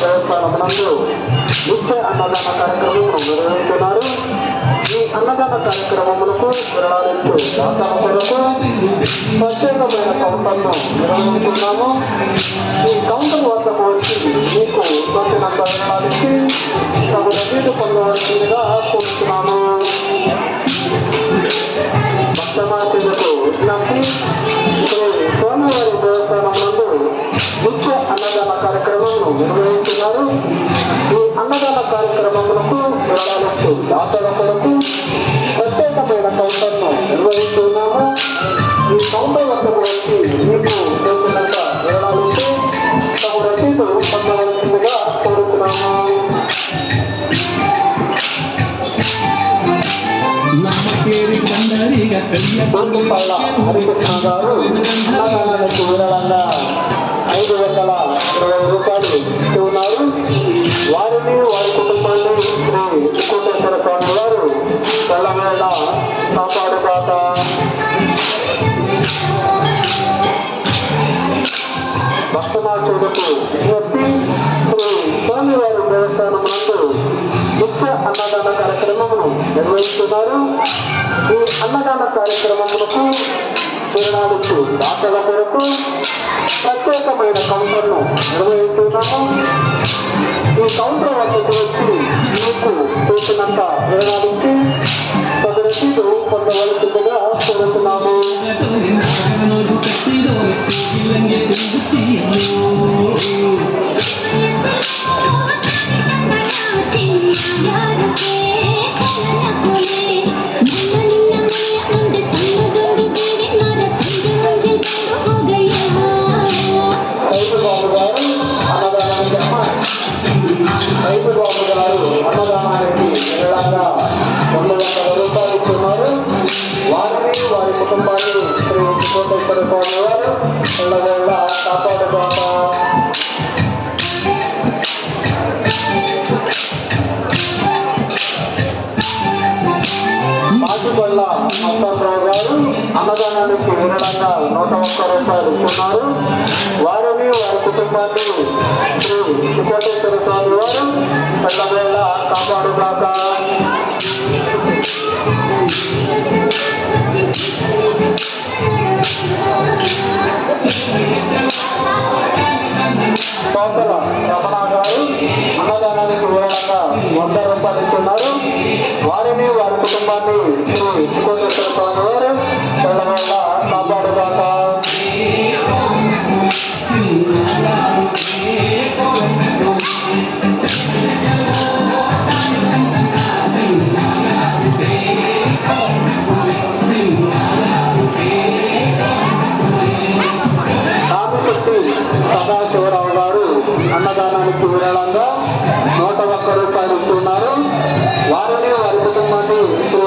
స్వామివారి దేవస్థానం నిత్య అన్నదాన కార్యక్రమం నిర్వహిస్తున్నారు. ఈ అన్నదాన కార్యక్రమములకు విరాళించు దాతల కొరకు ప్రత్యేకమైన కౌంటర్ను నిర్వహిస్తున్నాము. ఈ కౌంటర్ వద్దకు వచ్చి మీకు ఉత్పత్తిన విరాళించి తగు రసీదు పొందవలసిందిగా కోరుతున్నాము. భక్తమాచేరుడు విజ్ఞప్తి ఇప్పుడు స్వామివారి దేవస్థానం నందు ముఖ్య అన్నదాన కార్యక్రమంను నిర్వహిస్తున్నారు. ఈ అన్నదాన కార్యక్రమములకు వివరాలకు దాతల కొరకు ప్రత్యేకమైన కౌంటర్ను నిర్వహిస్తున్నాము. ఈ కౌంటర్ వద్ద గురించి మీకు చేసినంత వివరాలకు తమ రచయిత పొందవలసిందిగా కోరుతున్నాము. హరికృష్ణ గారు అన్నదానాలకు శ్రీ కోటేశ్వర స్వామి వారు తెల్లవేళ కాపాడుగాక భక్తమాచుడుకు విజ్ఞప్తి శ్రీ స్వామివారి దేవస్థానం నందు ముఖ్య అన్నదాన కార్యక్రమమును నిర్వహిస్తున్నారు ఈ అన్నదాన కార్యక్రమములకు తిరణాలకు దాతల కొరకు ప్రత్యేకమైన కౌంటర్ను నిర్వహిస్తున్నాము. ఈ కౌంటర్ వద్దకు వచ్చి మీకు చేసినంత వివరాలించి తగు రసీదు పొందవలసిందిగా కోరుతున్నాము. కోటేశ్వర స్వామి వారు ఇళ్ళవేళ కాపాడుకోక మాచికొండ గారు అన్నదానానికి వినడంగా నూట ఒక్క రూపాయలు ఇస్తున్నారు వారిని వారి కుటుంబాన్ని శ్రీ కోటేశ్వర స్వామి వారు ఇళ్ళవేళ కాపాడుగాక. వంద రూపాయలు ఇస్తున్నారు. వారిని వారి కుటుంబాన్ని శ్రీ ఇవ్వగా నూట ఒక్క రూపాయలు ఇస్తున్నారు. వారిని వారి కుటుంబాన్ని ఇప్పుడు